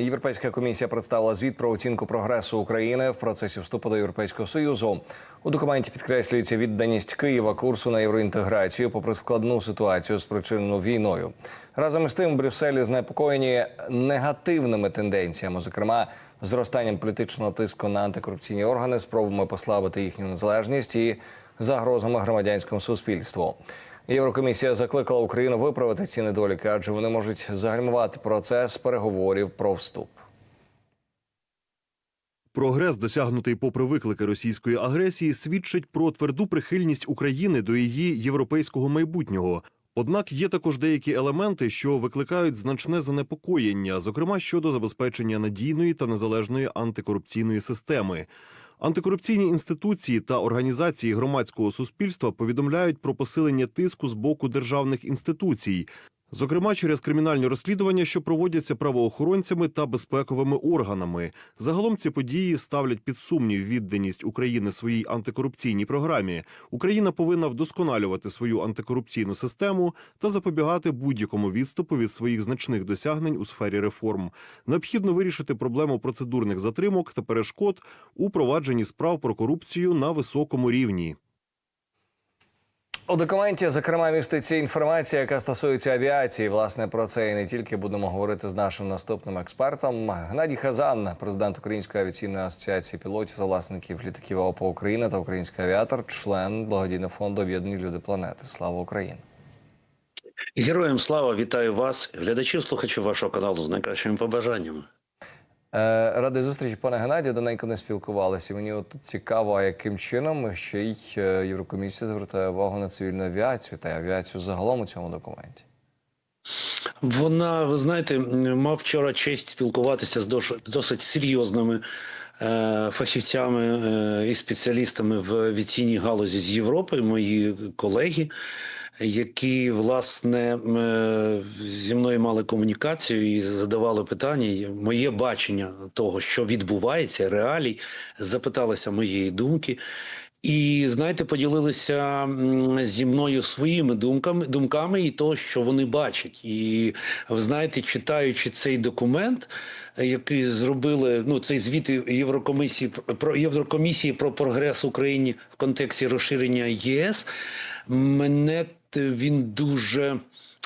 Європейська комісія представила звіт про оцінку прогресу України в процесі вступу до Європейського союзу. У документі підкреслюється відданість Києва курсу на євроінтеграцію, попри складну ситуацію, спричинену війною. Разом із тим, Брюсселі знепокоєні негативними тенденціями, зокрема зростанням політичного тиску на антикорупційні органи, спробами послабити їхню незалежність і загрозами громадянському суспільству. Єврокомісія закликала Україну виправити ці недоліки, адже вони можуть загальмувати процес переговорів про вступ. Прогрес, досягнутий попри виклики російської агресії, свідчить про тверду прихильність України до її європейського майбутнього. Однак є також деякі елементи, що викликають значне занепокоєння, зокрема щодо забезпечення надійної та незалежної антикорупційної системи. Антикорупційні інституції та організації громадського суспільства повідомляють про посилення тиску з боку державних інституцій, зокрема через кримінальні розслідування, що проводяться правоохоронцями та безпековими органами. Загалом ці події ставлять під сумнів відданість України своїй антикорупційній програмі. Україна повинна вдосконалювати свою антикорупційну систему та запобігати будь-якому відступу від своїх значних досягнень у сфері реформ. Необхідно вирішити проблему процедурних затримок та перешкод у провадженні справ про корупцію на високому рівні. У документі, зокрема, міститься інформація, яка стосується авіації. Власне, про це і не тільки будемо говорити з нашим наступним експертом. Геннадій Хазан, президент Української авіаційної асоціації пілотів та власників літаків АОПА України та український авіатор, член благодійного фонду Об'єднані Люди планети. Слава Україні! Героям слава, вітаю вас, глядачів, слухачів вашого каналу з найкращими побажаннями. Е, Радий зустрічі, пане Геннадію. Давненько не спілкувалися. Мені от цікаво, яким чином ще й е, Єврокомісія звертає увагу на цивільну авіацію та авіацію загалом у цьому документі. Вона, ви знаєте, мав вчора честь спілкуватися з досить серйозними е, фахівцями е, і спеціалістами в авіаційній галузі з Європи, мої колеги, які власне е, зі мною мали комунікацію і задавали питання. Моє бачення того, що відбувається, реалій, запиталися моєї думки. І знаєте, поділилися зі мною своїми думками, думками і то, що вони бачать. І ви знаєте, читаючи цей документ, який зробили ну цей звіт Єврокомісії про Єврокомісії про прогрес Україні в контексті розширення ЄС, мене він дуже.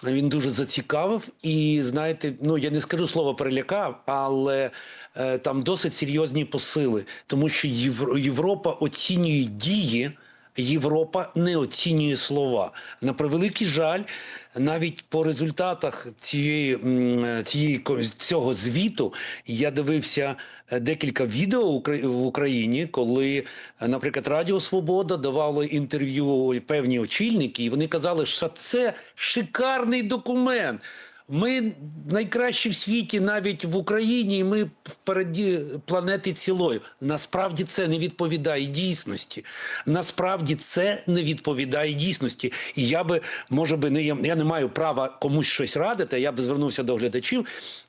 Він дуже зацікавив, і знаєте, ну я не скажу слово перелякав, але е, там досить серйозні посили, тому що Євро- Європа оцінює дії. Європа не оцінює слова. На превеликий жаль, навіть по результатах цієї, цієї цього звіту я дивився е, декілька відео в Україні, коли, е, наприклад, Радіо Свобода давало інтерв'ю певні очільники, і вони казали, що це шикарний документ. Ми найкращі в світі, навіть в Україні, і ми впереді планети цілої. Насправді це не відповідає дійсності. Насправді це не відповідає дійсності. І я би, може би, не я, не маю права комусь щось радити. Я би звернувся до глядачів.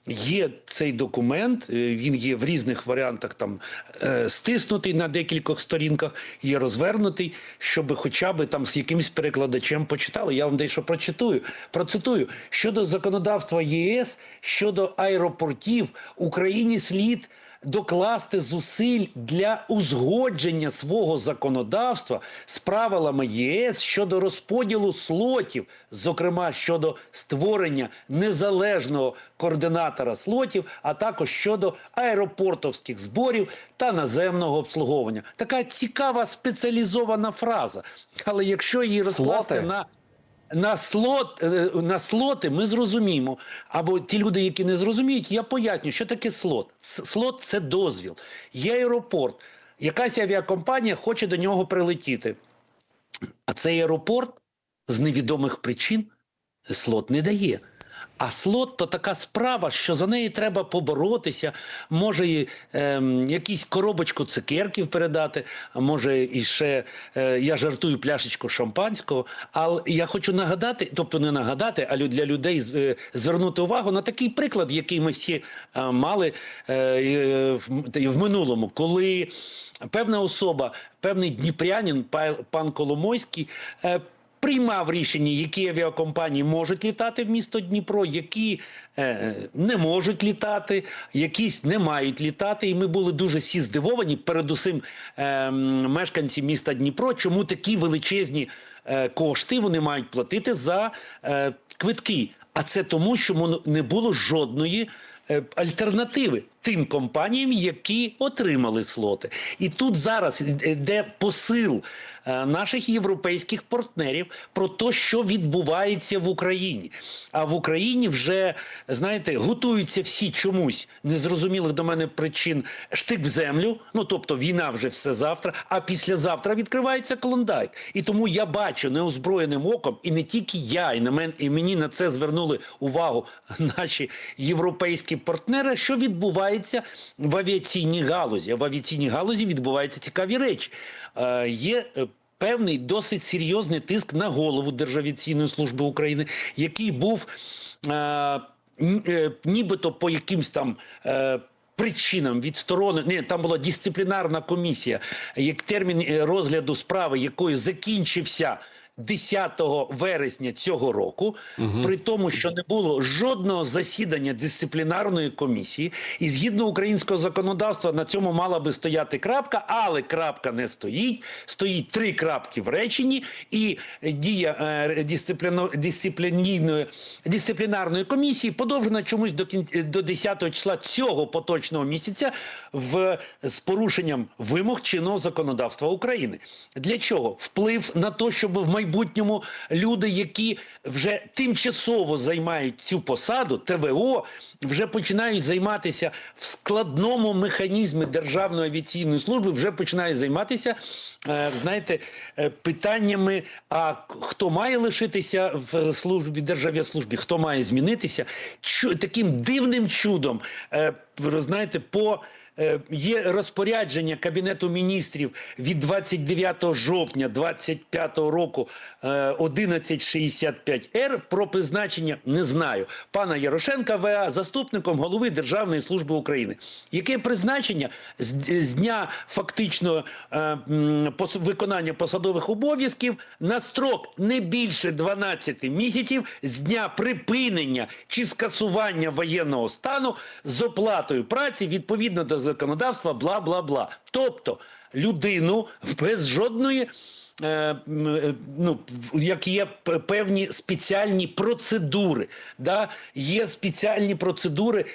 Є цей документ, е, він є в різних варіантах, там е, стиснутий на декількох сторінках, є розвернутий, щоб хоча б там з якимось перекладачем почитали. Я вам дещо прочитую. Процитую щодо законодавства ЄС щодо аеропортів Україні слід докласти зусиль для узгодження свого законодавства з правилами ЄС щодо розподілу слотів, зокрема щодо створення незалежного координатора слотів, а також щодо аеропортовських зборів та наземного обслуговування. Така цікава спеціалізована фраза. Але якщо її розкласти Слоти? на на слот е, на слоти ми зрозуміємо. Або ті люди, які не зрозуміють, я поясню, що таке слот. Слот це дозвіл. Є аеропорт, якась авіакомпанія хоче до нього прилетіти. А цей аеропорт з невідомих причин слот не дає. А слот то така справа, що за неї треба поборотися. Може, і, ем, якісь коробочку цукерків передати, а може і ще е, я жартую пляшечку шампанського. Але я хочу нагадати, тобто не нагадати, а для людей е, звернути увагу на такий приклад, який ми всі е, мали е, е, в, минулому, коли певна особа, певний дніпрянин, па- пан Коломойський. е, приймав рішення, які авіакомпанії можуть літати в місто Дніпро, які е, не можуть літати, якісь не мають літати. І ми були дуже всі здивовані, передусім е, мешканці міста Дніпро, чому такі величезні е, кошти вони мають платити за е, квитки. А це тому, що не було жодної е, альтернативи тим компаніям, які отримали слоти. І тут зараз йде посил е, наших європейських партнерів про те, що відбувається в Україні. А в Україні вже знаєте, готуються всі чомусь незрозумілих до мене причин штик в землю. Ну тобто війна вже все завтра. А післязавтра відкривається клондайк. І тому я бачу неозброєним оком, і не тільки я, і на мен, і мені на це звернули увагу наші європейські партнери, що відбувається в авіаційній галузі. В авіаційній галузі відбуваються цікаві речі. Е, є е, певний досить серйозний тиск на голову Державіаційної служби України, який був е, е, нібито по якимсь там. Е, Причинам відсторонення, там була дисциплінарна комісія, як термін е, розгляду справи, якої закінчився 10 вересня цього року, при тому, що не було жодного засідання дисциплінарної комісії, і згідно українського законодавства на цьому мала би стояти крапка, але крапка не стоїть. Стоїть три крапки в реченні, і дія е, дисципліно- дисциплінійної дисциплінарної комісії подовжена чомусь до кін- до 10 числа цього поточного місяця в з порушенням вимог чинного законодавства України. Для чого? Вплив на те, щоб в майбутньому люди, які вже тимчасово займають цю посаду, ТВО, вже починають займатися в складному механізмі Державної авіаційної служби, вже починають займатися, е, знаєте, е, питаннями, а хто має лишитися в службі державній службі, хто має змінитися, таким дивним чудом, е, знаєте, по Є розпорядження Кабінету міністрів від 29 жовтня 25 року е, 1165-Р про призначення, не знаю, пана Ярошенка ВА заступником голови Державної служби України. Яке призначення з, дня фактично е, виконання посадових обов'язків на строк не більше 12 місяців з дня припинення чи скасування воєнного стану з оплатою праці відповідно до законодавства, бла бла бла. Тобто людину без жодної. е, е, Ну, як є певні спеціальні процедури, да? є спеціальні процедури,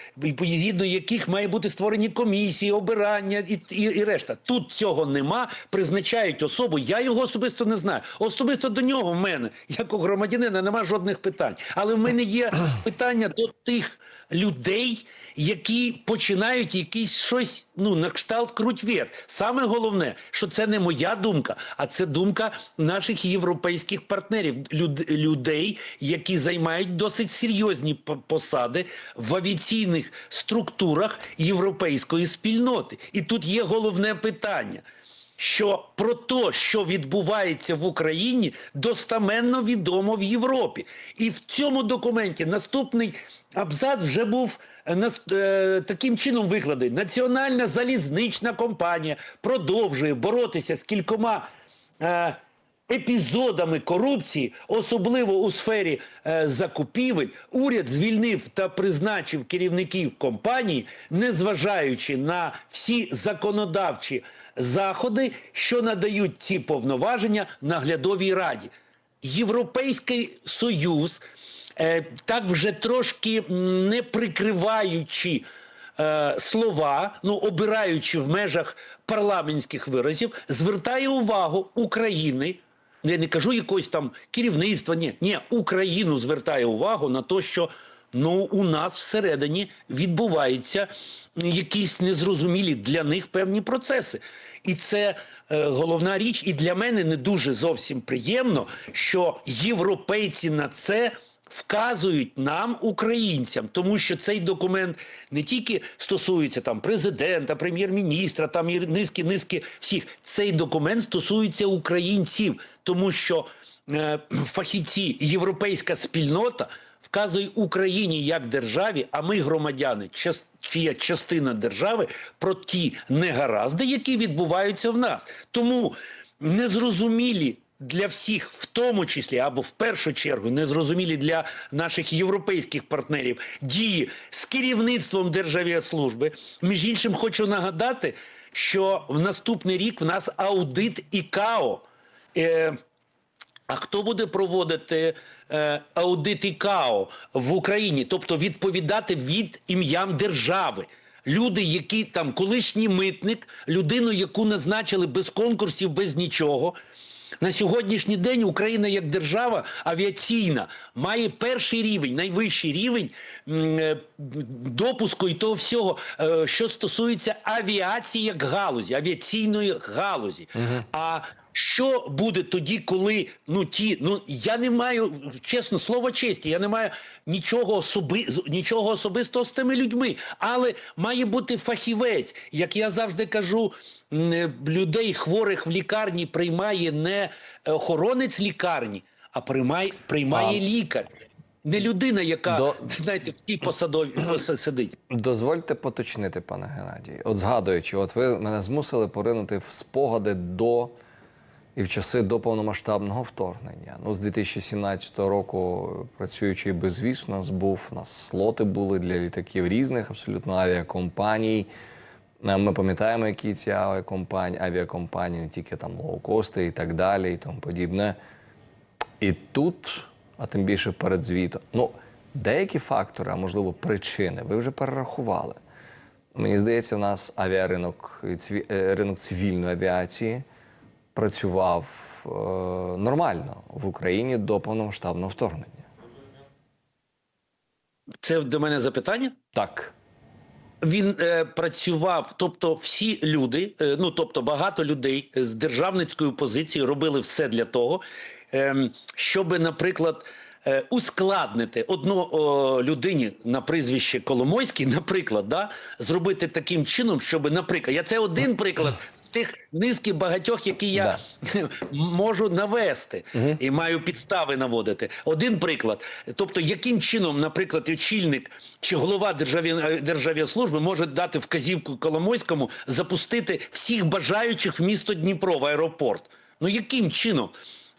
згідно яких має бути створені комісії, обирання і, і, і решта. Тут цього нема. Призначають особу. Я його особисто не знаю. Особисто до нього в мене, як у громадянина, нема жодних питань. Але в мене є питання до тих людей, які починають якісь щось ну на кшталт круть-верть. Саме головне, що це не моя думка, а це думка наших європейських партнерів, люд, людей, які займають досить серйозні посади в авіаційних структурах європейської спільноти. І тут є головне питання. Що про те, що відбувається в Україні, достаменно відомо в Європі, і в цьому документі наступний абзац вже був е, е, таким чином викладений. Національна залізнична компанія продовжує боротися з кількома е, епізодами корупції, особливо у сфері е, закупівель, уряд звільнив та призначив керівників компанії, незважаючи на всі законодавчі заходи, що надають ці повноваження наглядовій раді. Європейський союз, е, так вже трошки не прикриваючи е, слова, ну обираючи в межах парламентських виразів, звертає увагу України. Я не кажу якогось там керівництва, ні, ні, Україну звертає увагу на те, що ну у нас всередині відбуваються якісь незрозумілі для них певні процеси. І це е, головна річ. І для мене не дуже зовсім приємно, що європейці на це вказують нам, українцям, тому що цей документ не тільки стосується там президента, прем'єр-міністра, там і низки, низки всіх. Цей документ стосується українців, тому що е, фахівці, європейська спільнота вказує Україні як державі, а ми громадяни, чия частина держави, про ті негаразди, які відбуваються в нас. Тому незрозумілі для всіх, в тому числі або в першу чергу, незрозумілі для наших європейських партнерів дії з керівництвом Державіаслужби. Між іншим, хочу нагадати, що в наступний рік в нас аудит ІКАО. Е, а хто буде проводити е, аудит ІКАО в Україні, тобто відповідати від ім'ям держави? Люди, які там колишній митник, людину, яку назначили без конкурсів, без нічого. На сьогоднішній день Україна як держава авіаційна має перший рівень, найвищий рівень е, допуску і того всього, е, що стосується авіації як галузі, авіаційної галузі. А що буде тоді, коли ну ті, ну я не маю чесно слово честі, я не маю нічого особи нічого особистого з тими людьми, але має бути фахівець, як я завжди кажу. е, Людей хворих в лікарні приймає не охоронець лікарні, а приймає, приймає А. лікар. Не людина, яка До- знаєте, в тій посадові пос- сидить. Дозвольте поточнити, пане Геннадій. От згадуючи, от ви мене змусили поринути в спогади до і в часи до повномасштабного вторгнення. Ну, з 2017 року, працюючи безвіз, у нас був у нас слоти були для літаків різних абсолютно авіакомпаній. Е, Ми пам'ятаємо, які ці авіакомпанії, авіакомпанії, не тільки там лоукости і так далі, і тому подібне. І тут, а тим більше перед звітом, ну, деякі фактори, а можливо причини, ви вже перерахували. Мені здається, в нас авіаринок, е, ринок цивільної авіації працював е, нормально в Україні до повномасштабного вторгнення. Це до мене запитання? Так. Він е, працював, тобто всі люди, е, ну тобто багато людей з державницькою позицією робили все для того, е, щоб, наприклад, е, ускладнити одну о, людині на прізвище Коломойський, наприклад, да, зробити таким чином, щоб, наприклад, я це один приклад тих низки багатьох, які я можу навести і маю підстави наводити. Один приклад. Тобто, яким чином, наприклад, очільник чи голова державі, державної служби може дати вказівку Коломойському запустити всіх бажаючих в місто Дніпро в аеропорт? Ну яким чином?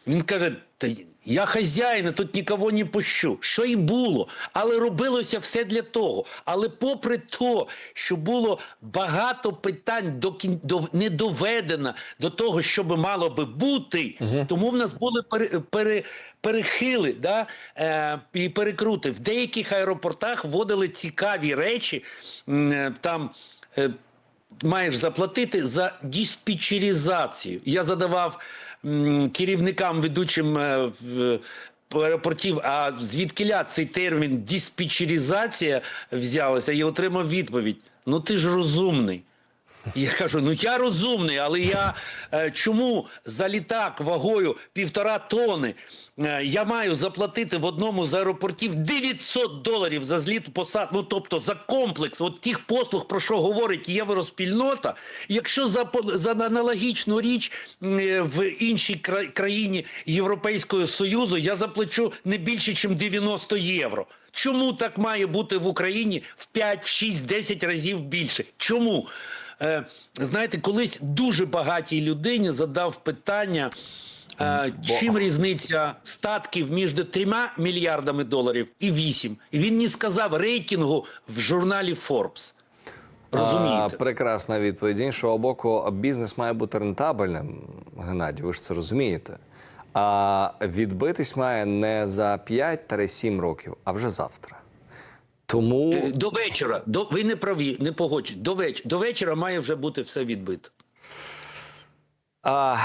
Він каже: Та я хазяїн, тут нікого не пущу. Що і було, але робилося все для того. Але попри то, що було багато питань до до не доведено до того, що би мало би бути, тому в нас були пере... Пере... перехили да? е... і перекрути. В деяких аеропортах вводили цікаві речі е, там. Е маєш заплатити за диспетчеризацію. Я задавав керівникам ведучим е, аеропортів, а звідкиля цей термін диспетчеризація взялася і отримав відповідь. Ну ти ж розумний. Я кажу, ну я розумний, але я е, чому за літак вагою півтора тони е, я маю заплатити в одному з аеропортів 900 доларів за зліт посад, ну тобто за комплекс от тих послуг, про що говорить євроспільнота. Якщо за, за аналогічну річ е, в іншій кра- країні Європейського Союзу я заплачу не більше, ніж 90 євро. Чому так має бути в Україні в 5, в 6, 10 разів більше? Чому? Е, знаєте, колись дуже багатій людині задав питання, е, чим різниця статків між трьома мільярдами доларів і вісім. І він мені сказав рейтингу в журналі Forbes. Розумієте? А, прекрасна відповідь. З іншого боку, бізнес має бути рентабельним, Геннадій, ви ж це розумієте. А відбитись має не за 5-7 років, а вже завтра. Тому Е, До вечора, до, ви не праві, не погоджують. До, веч, до вечора має вже бути все відбито. А,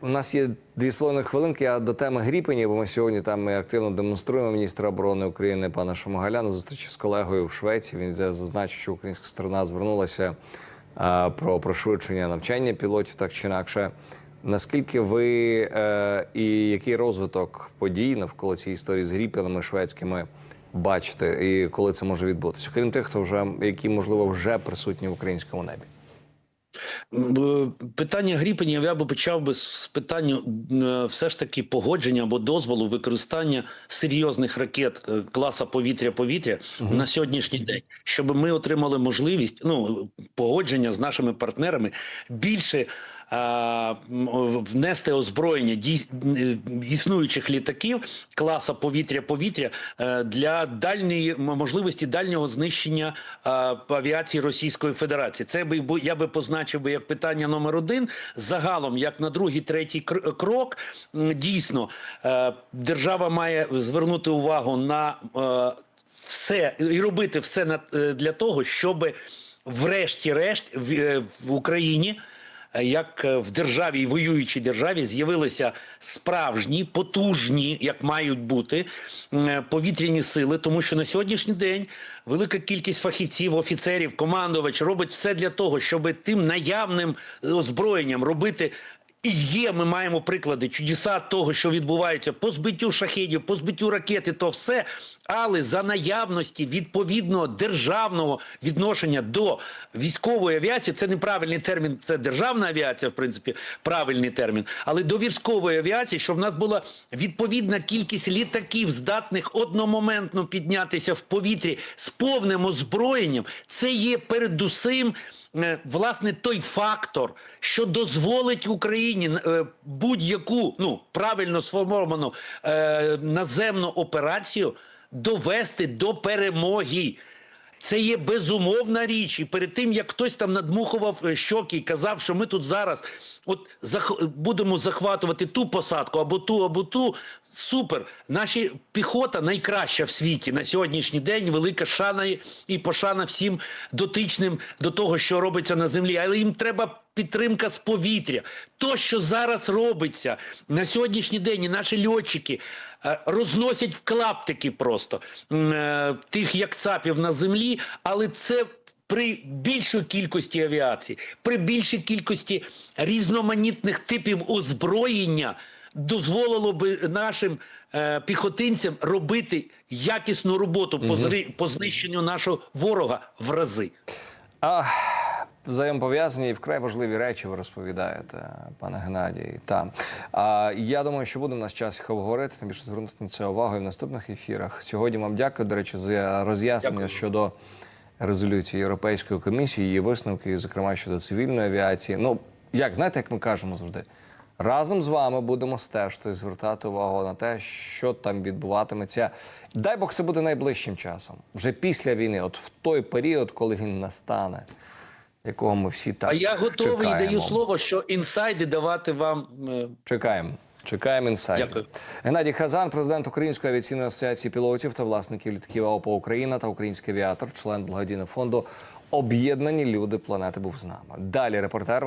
у нас є дві з половиною хвилинки. Я до теми Гріпені, бо ми сьогодні там ми активно демонструємо міністра оборони України пана Шамогаля на зустрічі з колегою в Швеції. Він зазначив, що українська сторона звернулася а, про пришвидшення навчання пілотів, так чи інакше. Наскільки ви е, і який розвиток подій навколо цієї історії з Гріпенами шведськими бачите, і коли це може відбутися? Крім тих, хто вже які можливо вже присутні в українському небі? Питання Гріпені я би почав би з питання е, все ж таки погодження або дозволу використання серйозних ракет е, класа повітря-повітря на сьогоднішній день, щоб ми отримали можливість ну погодження з нашими партнерами більше внести озброєння е, існуючих літаків класа повітря-повітря е, для дальньої можливості дальнього знищення е, авіації Російської Федерації. Це би я би позначив би як питання номер один. Загалом, як на другий, третій кр- крок, дійсно е, держава має звернути увагу на е, все і робити все е, для того, щоб врешті-решт е, в Україні. Як е, в державі воюючій державі з'явилися справжні, потужні, як мають бути, е, повітряні сили, тому що на сьогоднішній день велика кількість фахівців, офіцерів, командувач робить все для того, щоб тим наявним озброєнням робити і є, ми маємо приклади чудеса того, що відбувається по збиттю шахедів, по збиттю ракети, то все. Але за наявності відповідного державного відношення до військової авіації, це неправильний термін, це державна авіація, в принципі, правильний термін. Але до військової авіації, щоб в нас була відповідна кількість літаків, здатних одномоментно піднятися в повітрі з повним озброєнням, це є передусім власне той фактор, що дозволить Україні е, будь-яку ну правильно сформовану е, наземну операцію довести до перемоги. Це є безумовна річ. І перед тим як хтось там надмухував е, щоки і казав, що ми тут зараз от зах... будемо захватувати ту посадку або ту, або ту. Супер. Наша піхота найкраща в світі на сьогоднішній день. Велика шана і- і пошана всім дотичним до того, що робиться на землі. Але їм треба підтримка з повітря. То, що зараз робиться на сьогоднішній день, і наші льотчики е, розносять в клаптики просто е, тих як цапів на землі, але це. При більшій кількості авіації, при більшій кількості різноманітних типів озброєння дозволило би нашим е, піхотинцям робити якісну роботу по, зри, по знищенню нашого ворога в рази. А взаємопов'язані і вкрай важливі речі ви розповідаєте, пане Геннадій. Та а я думаю, що буде в нас час їх обговорити, тим більше звернути на це увагу і в наступних ефірах. Сьогодні вам дякую, до речі, за роз'яснення Дякую. щодо резолюції Європейської комісії, її висновки, зокрема щодо цивільної авіації. Ну як знаєте, як ми кажемо завжди. Разом з вами будемо стежити, і звертати увагу на те, що там відбуватиметься. Дай Бог це буде найближчим часом, вже після війни, от в той період, коли він настане, якого ми всі так А я готовий чекаємо. даю слово, що інсайди давати вам. е, Чекаємо. Чекаємо інсайтів. Дякую. Геннадій Хазан, президент Української авіаційної асоціації пілотів та власників літаків АОП Україна та Український авіатор, член благодійного фонду Об'єднані люди планети був з нами. Далі репортер